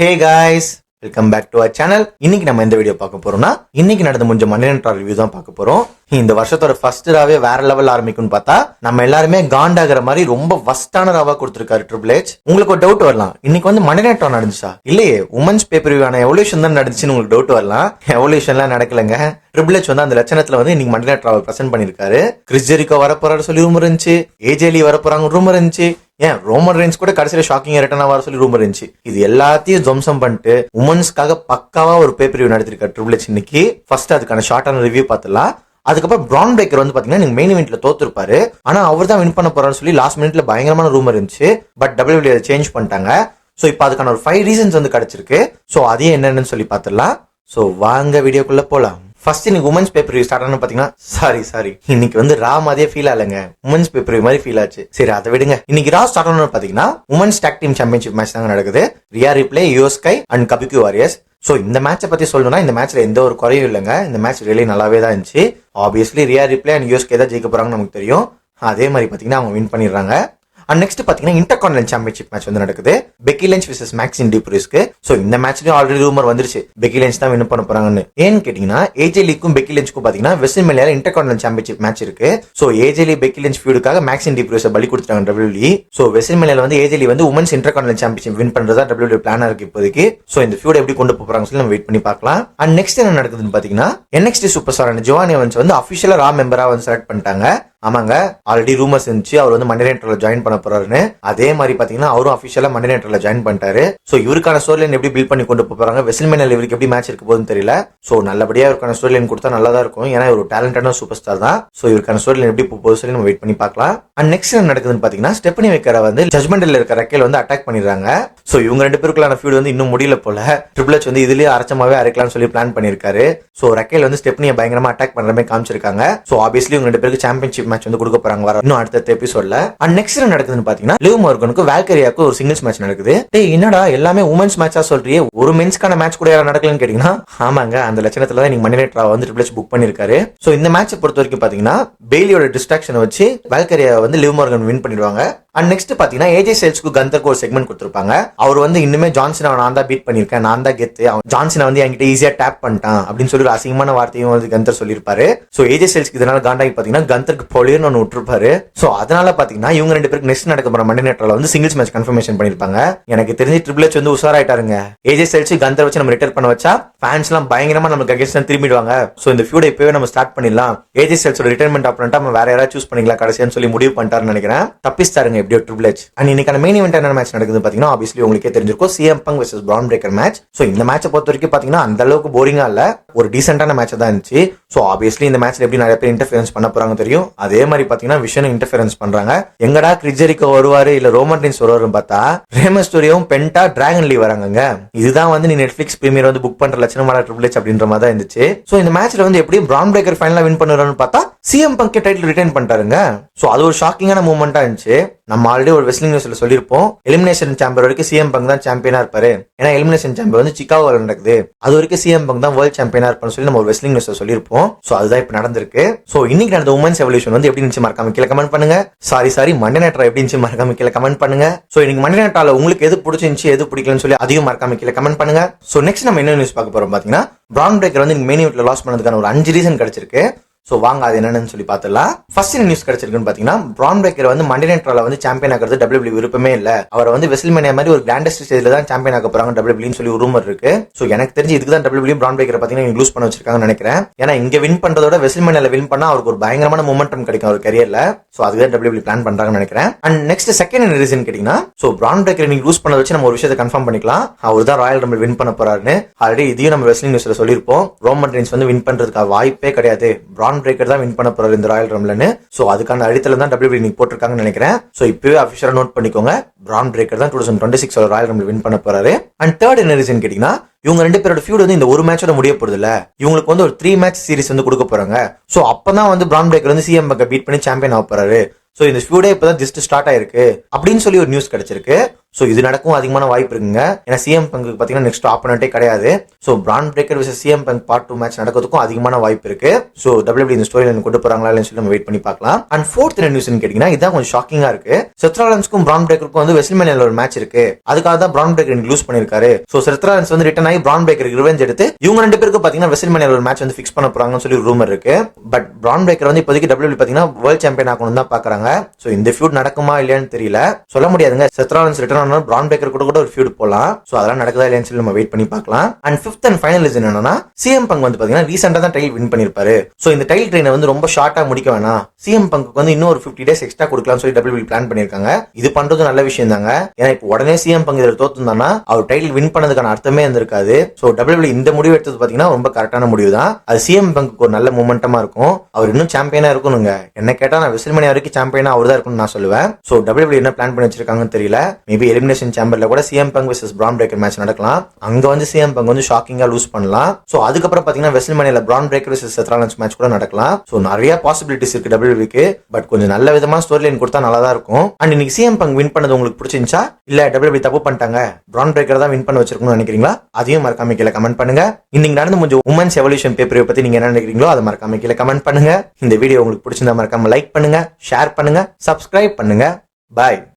Hey guys welcome back to our channel இன்னைக்கு நம்ம எந்த வீடியோ பார்க்க போறோம்னா இன்னைக்கு நடந்த முடிஞ்ச மணிரன் ரிவ்யூ தான் பார்க்க போறோம். இந்த வருஷத்தோட ஃபர்ஸ்ட் ராவே வேற லெவல் ஆரம்பிக்கும்னு பார்த்தா நம்ம எல்லாருமே காண்டாகிற மாதிரி ரொம்ப வஸ்டான ராவா கொடுத்திருக்காரு ட்ரிபிள் ஏஜ் உங்களுக்கு ஒரு டவுட் வரலாம். இன்னைக்கு வந்து மணிரன் நடந்துச்சா? இல்லையே உமன்ஸ் பேப்பர் ரிவ்யூ எவல்யூஷன் தான் நடந்துச்சுன்னு உங்களுக்கு டவுட் வரலாம். எவல்யூஷன்லாம் நடக்கலங்க. ட்ரிபிள் ஏஜ் வந்து அந்த லட்சணத்துல வந்து இன்னைக்கு மணிரன் ராவை பிரசென்ட் பண்ணிருக்காரு கிறிஸ் வரப்போறாரு சொல்லி ரூம் இருந்துச்சு. ஏஜேலி வரப்போறாங்க ரூம் இருந்துச்சு. ஏன்? ரோமன் ரெயின்ஸ் கூட கடைசியில ஷாக்கிங் ரிட்டர்ன் வர சொல்லி ரூமர் இருந்துச்சு. இது எல்லாத்தையும் துவம்சம் பண்ணிட்டு உமன்ஸ்க்காக பக்காவா ஒரு பேப்பர் ரிவ்யூ நடத்திருக்காரு ட்ரிபிள் எச் இன்னைக்கு. ஃபர்ஸ்ட் அதுக்கான ஷார்ட்டான ரிவ்யூ பார்த்துலாம் அதுக்கப்புறம் பிரான் பேக்கர் வந்து பாத்தீங்கன்னா நீங்க மெயின் இவெண்ட்ல தோத்துருப்பாரு. ஆனா அவர் தான் வின் பண்ண போறாரு சொல்லி லாஸ்ட் மினிட்ல பயங்கரமான ரூமர் இருந்துச்சு. பட் டபிள்யூ அதை சேஞ்ச் பண்ணிட்டாங்க. சோ இப்போ அதுக்கான ஒரு ஃபைவ் ரீசன்ஸ் வந்து கிடைச்சிருக்கு. சோ அதையும் என்னென்னு சொல்லி பார்த்துடலாம். சோ வாங்க வீடியோக்குள்ள போலாம். ஃபர்ஸ்ட் இன்னைக்கு women's pay per view start ஆனு பார்த்தீங்கன்னா சாரி சாரி இன்னைக்கு வந்து ரா மாதிரியே ஃபீல் ஆகலைங்க உமன்ஸ் பேப்பர் வியூ மாதிரி ஃபீல் ஆச்சு. சரி அதை விடுங்க. இன்னைக்கு ரா ஸ்டார்ட் ஆனு பார்த்தீங்கன்னா women's tag team championship match தாங்க நடக்குது. Rhea Ripley Iyo Sky and கபிக்கு warriors so இந்த மேட்சை பற்றி சொல்லணும்னா இந்த மேட்ச்சில் எந்த ஒரு குறையும் இல்லைங்க. இந்த மேட்ச் ரியலி நல்லாவே தான் இருந்துச்சு. Obviously Rhea Ripley and Iyo Sky தான் ஜெயிக்க போகிறாங்கன்னு நமக்கு தெரியும். அதே மாதிரி பார்த்தீங்கன்னா அவங்க வின் பண்ணிடுறாங்க. அண்ட் நெக்ஸ்ட் பாத்தீங்கன்னா இன்டர் கான்டினென்ட் சாம்பியன்ஷிப் மேட்ச் வந்து நடக்குது. பெக்கி லென்ச் விசஸ் மேக்ஸின் டிப்ரிஸ்க்கு சோ இந்த மேட்ச்லயும் ஆல்ரெடி ரூமர் வந்துருச்சு. பெக்கி லென்ச் தான் வின் பண்ண போறாங்கன்னு. ஏன்னு கேட்டீங்கன்னா ஏஜே லீக்கும் பெக்கி லென்ச்க்கும் பாத்தீங்கன்னா வெஸ்ட் மெலியால இன்டர் கான்டல் சாம்பியன்ஷிப் மேட்ச் இருக்கு. So AJ Lee Becky Lynch ஃபியூடுக்காக மேக்ஸின் Dupri பலி கொடுத்துட்டாங்க டபிள்யூலி சோ வெஸ்ட் மெலியால வந்து ஏஜேலி வந்து women's intercontinental championship win பண்றதா டபிள்யூ பிளானா இருக்கு இப்போதைக்கு. சோ இந்த ஃபியூட் எப்படி கொண்டு போறாங்க சொல்லி நம்ம வெயிட் பண்ணி பார்க்கலாம். அண்ட் நெக்ஸ்ட் என்ன நடக்குதுன்னு பாத்தீங்கன்னா என்எக்ஸ்டி சூப்பர் ஸ்டாரான ஜோவானி வந்து அஃபிஷியலா ரா மெம்பரா வந்து செலக்ட் பண்ணிட்டாங்க. ஆமாங்க ஆல்ரெடி ரூமர்ஸ் இருந்துச்சு அவர் வந்து மண்டே நைட்ல ஜாயின் பண்ண போறாருன்னு. அதே மாதிரி பாத்தீங்கன்னா அவரும் அபிஷியலா மண்டே நைட்ல ஜாயின் பண்ணிட்டாரு. சோ இவருக்கான ஸ்டோரி லைன் எப்படி பில்ட் பண்ணி கொண்டு போப் போறாங்க வெஸ்ட்மேனில் இவருக்கு எப்படி மேட்ச் இருக்க போதுன்னு தெரியல. சோ நல்லபடியா இவருக்கான ஸ்டோரி லைன் கொடுத்தா நல்லா தான் இருக்கும். ஏன்னா இவர் டேலண்டான சூப்பர் ஸ்டார் தான். சோ இவருக்கான ஸ்டோரி லைன் எப்படி போகுது சொல்லி நம்ம வெயிட் பண்ணி பார்க்கலாம். அண்ட் நெக்ஸ்ட் என்ன நடக்குதுன்னு பாத்தீங்கன்னா ஸ்டெப்பனி வைக்கிற வந்து ஜட்மெண்ட்ல இருக்க ரக்கேல் வந்து அட்டாக் பண்ணிடுறாங்க. சோ இவங்க ரெண்டு பேருக்குள்ளான ஃபீட் வந்து இன்னும் முடியல போல. ட்ரிபிள் எச் வந்து இதுலயே அரைச்சமாவே அரைக்கலாம்னு சொல்லி பிளான் பண்ணிருக்காரு சோ ரக்கேல் வந்து ஸ்டெப்னியை பயங்கரமா அட்டாக் பண்ற மாதிரி காமிச்சிருக்காங்க. சோ ஆப்வியஸ்லி இவங்க ரெண்டு பேருக்கு சாம்பியன்ஷிப் மேட்ச் வந்து கொடுக்க போறாங்க வர இன்னும் அடுத்த எபிசோட்ல அண்ட் நெக்ஸ்ட் என்ன நடக்குதுன்னு பாத்தீங்கன்னா லிவ் மார்கனுக்கு வேல்கரியாக்கு ஒரு சிங்கிள்ஸ் மேட்ச் நடக்குது. டேய் என்னடா எல்லாமே உமன்ஸ் மேட்சா சொல்றியே? ஒரு மென்ஸ்க்கான மேட்ச் கூட யாரும் நடக்கலன்னு கேட்டீங்கன்னா ஆமாங்க அந்த லட்சணத்துல தான் நீங்க மணி வந்து ட்ரிபிள் புக் பண்ணிருக்காரு. சோ இந்த மேட்ச் பொறுத்த வரைக்கும் பாத்தீங்கன்னா பெய்லியோட டிஸ்ட்ராக்ஷனை வச்சு வேல்கரியா வந்து லிவ் மார்கன் வின் பண்ணிடுவாங்க. அண்ட் நெக்ஸ்ட் பாத்தீங்கன்னா ஏஜே சேல்ஸ்க்கு கந்தருக்கு ஒரு செக்மெண்ட் கொடுத்துருப்பாங்க. அவர் வந்து இன்னுமே ஜான்சனை நான் தான் பீட் பண்ணிருக்கேன் நான் தான் கெத்து. அவன் ஜான்சனை வந்து என்கிட்ட ஈஸியா டேப் பண்ணிட்டான் அப்படின்னு சொல்லி ஒரு அசிங்கமான வார்த்தையும் வந்து கந்தர் சொல்லியிருப்பாரு. சோ ஏஜே சேல்ஸ்க்கு இதனால காண்டாகி பாத்தீங்கன்னா கந்தருக்கு பொலியர்னு ஒன்று விட்டுருப்பாரு. சோ அதனால பாத்தீங்கன்னா இவங்க ரெண்டு பேருக்கு நெக்ஸ்ட் நடக்க போற மண்டே நேட்டில் வந்து சிங்கிள்ஸ் மேட்ச் கன்ஃபர்மேஷன் பண்ணிருப்பாங்க எனக்கு தெரிஞ்சு ட்ரிபிள் எச் வந்து உஷாராயிட்டாருங்க ஏஜே சேல்ஸ் கந்தர் வச்சு நம்ம ரிட்டர் பண்ண வச்சா ஃபேன்ஸ் எல்லாம் பயங்கரமா நமக்கு அகேன்ஸ்ட் திரும்பிடுவாங்க. சோ இந்த ஃபியூட இப்பவே நம்ம ஸ்டார்ட் பண்ணிடலாம். ஏஜே சேல்ஸோட ரிட்டர்மெண்ட் அப்புறம் நம்ம வேற யாராவது சூஸ் பண்ணிக்கலாம் கடைசியான்னு சொல்லி முடிவு பண்ணிட்டாருன்னு நினைக்கிறேன். தப்பிஸ்தாருங்க எப்படியோ ட்ரிபிள் எச் அண்ட் இன்னைக்கான மெயின் இவெண்ட் என்ன மேட்ச் நடக்குது பாத்தீங்கன்னா ஆப்வியஸ்லி உங்களுக்கே தெரிஞ்சிருக்கும். CM Punk versus Bron Breakker match so இந்த மேட்சை பொறுத்த வரைக்கும் பாத்தீங்கன்னா அந்த அளவுக்கு போரிங்கா இல்ல. ஒரு டீசென்டான மேட்ச் தான் இருந்துச்சு. ஸோ ஆப்வியஸ்லி இந்த மேட்ச்ல எப்படி நிறைய பேர் இன்டர்ஃபியரன்ஸ் பண்ண போறாங்க தெரியும். அதே மாதிரி பாத்தீங்கன்னா விஷன் இன்டர்ஃபியரன்ஸ் பண்றாங்க. எங்கடா கிரிஜரிக்கோ வருவாரு இல்ல ரோமன் ரின்ஸ் வருவாருன்னு பார்த்தா ரேமஸ்டோரியும் பென்டா டிராகன் லீவ் வராங்கங்க. இதுதான் வந்து நீ நெட்ஃபிளிக்ஸ் பிரீமியர் வந்து புக் பண்ற லட்சணமான ட்ரிபிள் அப்படின்ற மாதிரி தான் இருந்துச்சு. ஸோ இந்த மேட்ச்ல வந்து எப்படி பிரான் பிரேக்கர் ஃபைனலா வின் பண்ணுறான்னு பார்த்தா சிஎம் பங்கே டைட்டில் ரிட்டர்ன் பண்ணிட்டாருங்க. ஸோ அது ஒரு ஷாக்கிங்கான மூமெண்டா இருந்துச்சு. நம்ம ஆல்ரெடி ஒரு வெஸ்லிங் நியூஸ்ல சொல்லியிருப்போம். எலிமினேஷன் சாம்பியன் வரைக்கும் சிஎம் பங்க் தான் சாம்பியனா இருப்பாரு. ஏன்னா எலிமினேஷன் சாம்பியன் வந்து சிக்காகோல நடக்குது. அது வரைக்கும் சிஎம் பங்க் தான் வேர்ல்ட் சாம்பியனா இருப்பான்னு சொல்லி நம்ம ஒரு வெஸ்லிங் நியூஸ்ல சொல்லியிருப்போம். சோ அதுதான் இப்ப நடந்திருக்கு. சோ இன்னைக்கு நடந்த உமன்ஸ் எவல்யூஷன் வந்து எப்படி இருந்துச்சு மறக்காம கீழே கமெண்ட் பண்ணுங்க. சாரி சாரி மண்டே நேட்டா எப்படி இருந்துச்சு மறக்காம கீழே கமெண்ட் பண்ணுங்க. சோ இன்னைக்கு மண்டே நேட்டால உங்களுக்கு எது பிடிச்சிருந்துச்சு எது பிடிக்கலன்னு சொல்லி அதிகம் மறக்காம கீழே கமெண்ட் பண்ணுங்க. சோ நெக்ஸ்ட் நம்ம என்ன நியூஸ் பார்க்க போறோம் பாத்தீங்கன்னா பிரான் பிரேக்கர் வந்து மெயின் வீட்டில் லாஸ் பண்ணதுக்கான ஒரு அஞ்சு ரீசன் கிடைச்சிருக்கு. ஸோ வாங்க அது என்னன்னு சொல்லி பார்த்துலாம் ஃபர்ஸ்ட் என்ன நியூஸ் கிடைச்சிருக்குன்னு பார்த்தீங்கன்னா பிரான் பேக்கர் வந்து மண்டே வந்து சாம்பியன் ஆகிறது டபிள்யூபிள்யூ விருப்பமே இல்லை. அவர் வந்து வெஸ்ல்மேனியா மாதிரி ஒரு கிராண்டஸ்ட் ஸ்டேஜில் தான் சாம்பியன் ஆக போகிறாங்க டபிள்யூபிள்யூன்னு சொல்லி ஒரு ரூமர் இருக்கு. ஸோ எனக்கு தெரிஞ்சு இதுக்கு தான் டபிள்யூபிள்யூ பிரான் பிரேக்கர் பார்த்தீங்கன்னா லூஸ் பண்ண வச்சிருக்காங்கன்னு நினைக்கிறேன். ஏன்னா இங்கே வின் பண்றதோட வெஸ்ல்மேனியால வின் பண்ணால் அவருக்கு ஒரு பயங்கரமான மூமெண்டம் கிடைக்கும் அவர் கரியரில் ஸோ அதுக்கு தான் டபிள்யூபிள்யூ பிளான் பண்ணுறாங்கன்னு நினைக்கிறேன். அண்ட் நெக்ஸ்ட் செகண்ட் என்ன ரீசன் கேட்டிங்கன்னா ஸோ பிரான் பேக்கர் நீங்க லூஸ் பண்ண வச்சு நம்ம ஒரு விஷயத்தை கன்ஃபார்ம் பண்ணிக்கலாம். அவர் தான் ராயல் ரம்பிள் வின் பண்ண போறாருன்னு. ஆல்ரெடி இதையும் நம்ம வெஸ்லிங் நியூஸில் சொல்லியிருப்போம். ரோமன் ரீன்ஸ் வந்து வின் பண்றதுக்கு வாய்ப்பே கிடையாது. பிரான் பிரேக்கர் தான் வின் பண்ண போறாரு இந்த ராயல் ரம்லன்னு சோ அதுக்கான அடித்தளம் தான் டபிள்யூ நீங்க போட்டிருக்காங்கன்னு நினைக்கிறேன். சோ இப்பவே அபிஷியலா நோட் பண்ணிக்கோங்க. பிரான் பிரேக்கர் தான் two thousand twenty six Royal ரம்ல win பண்ண போறாரு. அண்ட் தேர்ட் என்ன ரீசன் கேட்டீங்கன்னா இவங்க ரெண்டு பேரோட ஃபியூட் வந்து இந்த ஒரு மேட்சோட முடிய போறது இல்ல இவங்களுக்கு வந்து ஒரு த்ரீ மேட்ச் சீரிஸ் வந்து கொடுக்க போறாங்க. சோ அப்பதான் வந்து பிரான் பிரேக்கர் வந்து சிஎம் பக்க பீட் பண்ணி சாம்பியன் ஆக போறாரு. சோ இந்த ஃபியூடே இப்பதான் ஜஸ்ட் ஸ்டார்ட் ஆயிருக்கு. அப்படின்னு சொல்லி ஒரு நியூஸ் கிடைச்சிருக்கு. ஸோ இது நடக்கும் அதிகமான வாய்ப்பு இருக்குங்க. ஏன்னா சிஎம் பங்கு பார்த்தீங்கன்னா நெக்ஸ்ட் ஆப்பனண்டே கிடையாது. So Bron Breakker versus CM Punk part two match நடக்கிறதுக்கும் அதிகமான வாய்ப்பு இருக்கு. ஸோ டபிள்யூபி இந்த ஸ்டோரி கொண்டு போறாங்களா இல்லைன்னு சொல்லி நம்ம வெயிட் பண்ணி பார்க்கலாம். அண்ட் ஃபோர்த் என்ன நியூஸ்னு கேட்டீங்கன்னா இதான் கொஞ்சம் ஷாக்கிங்கா இருக்கு. செத்ராலன்ஸ்க்கும் பிராண்ட் பிரேக்கருக்கும் வந்து வெஸ்ட்மேனியில் ஒரு மேட்ச் இருக்கு. அதுக்காக தான் பிராண்ட் பிரேக்கர் லூஸ் பண்ணிருக்காரு ஸோ செத்ராலன்ஸ் வந்து ரிட்டன் ஆகி பிராண்ட் பிரேக்கருக்கு ரிவெஞ்ச் எடுத்து இவங்க ரெண்டு பேருக்கு பார்த்தீங்கன்னா வெஸ்ட்மேனியில் ஒரு மேட்ச் வந்து ஃபிக்ஸ் பண்ண போறாங்கன்னு சொல்லி ரூமர் இருக்கு. பட் பிராண்ட் பிரேக்கர் வந்து இப்போதைக்கு டபிள்யூபி பார்த்தீங்கன்னா வேர்ல்ட் சாம்பியன் ஆகணும் தான் பாக்குறாங்க. ஸோ இந்த ஃபியூட் நடக்குமா இல்லையான்னு தெரியல. சொல்ல முடியாதுங்க. செத்ராலன்ஸ் ரிட்டர்ன் ஆனால் பிரான் பேக்கர் கூட கூட ஒரு ஃபியூட் போகலாம் ஸோ அதெல்லாம் நடக்குதா இல்லையான்னு சொல்லி நம்ம வெயிட் பண்ணி பார்க்கலாம். And fifth and final is என்னன்னா சிஎம் பங்க் வந்து பாத்தீங்கன்னா ரீசெண்டாக தான் டைல் வின் பண்ணியிருப்பாரு ஸோ இந்த டைல் ட்ரெயினை வந்து ரொம்ப ஷார்ட்டாக முடிக்க வேணாம். சிஎம் பங்க்கு வந்து இன்னும் ஒரு ஃபிஃப்டி டேஸ் எக்ஸ்ட்ரா கொடுக்கலாம்னு சொல்லி டபிள்யூ பிளான் பண்ணிருக்காங்க. இது பண்ணுறது நல்ல விஷயம் தாங்க ஏன்னா இப்போ உடனே சிஎம் பங்கு இதில் தோத்துந்தானா அவர் டைட்டில் வின் பண்ணதுக்கான அர்த்தமே இருந்திருக்காது. ஸோ டபிள்யூ இந்த முடிவு எடுத்தது பாத்தீங்கன்னா ரொம்ப கரெக்டான முடிவு தான். அது சிஎம் பங்க்கு ஒரு நல்ல மூமெண்டமாக இருக்கும். அவர் இன்னும் சாம்பியனாக இருக்கணுங்க. என்ன கேட்டால் நான் விசில்மணி வரைக்கும் சாம்பியனாக அவர் தான் இருக்கும்னு நான் சொல்லுவேன். ஸோ டபிள்யூ என்ன பிளான் பண்ணி வச்சிருக்காங்கன்னு தெரியல. மேபி எலிமினேஷன் சேம்பரில் கூட CM Punk versus Bron Breakker match நடக்கலாம். அங்க வந்து சிஎம் பங்க் வந்து ஷாக்கிங்கா லூஸ் பண்ணலாம். ஸோ அதுக்கப்புறம் பாத்தீங்கன்னா வெஸ்ட்மணியில Bron Breakker versus Seth Rollins match கூட நடக்கலாம். ஸோ நிறைய பாசிபிலிட்டிஸ் இருக்கு டபிள்யூக்கு பட் கொஞ்சம் நல்ல விதமா ஸ்டோரி லைன் கொடுத்தா நல்லா தான் இருக்கும். அண்ட் இன்னைக்கு சிஎம் பங்க் வின் பண்ணது உங்களுக்கு பிடிச்சிருந்துச்சா? இல்ல டபிள்யூபி தப்பு பண்ணிட்டாங்க? பிரான் பிரேக்கர் தான் வின் பண்ண வச்சிருக்கணும்னு நினைக்கிறீங்களா? அதையும் மறக்காம கீழே கமெண்ட் பண்ணுங்க. இன்னைக்கு நடந்து கொஞ்சம் உமன்ஸ் எவல்யூஷன் பேப்பரை பத்தி நீங்க என்ன நினைக்கிறீங்களோ அதை மறக்காம கீழே கமெண்ட் பண்ணுங்க. இந்த வீடியோ உங்களுக்கு பிடிச்சிருந்தா மறக்காம லைக் பண்ணுங்க ஷேர் பண்ணுங்க சப்ஸ்கிரைப் பண்ணுங்க. பாய்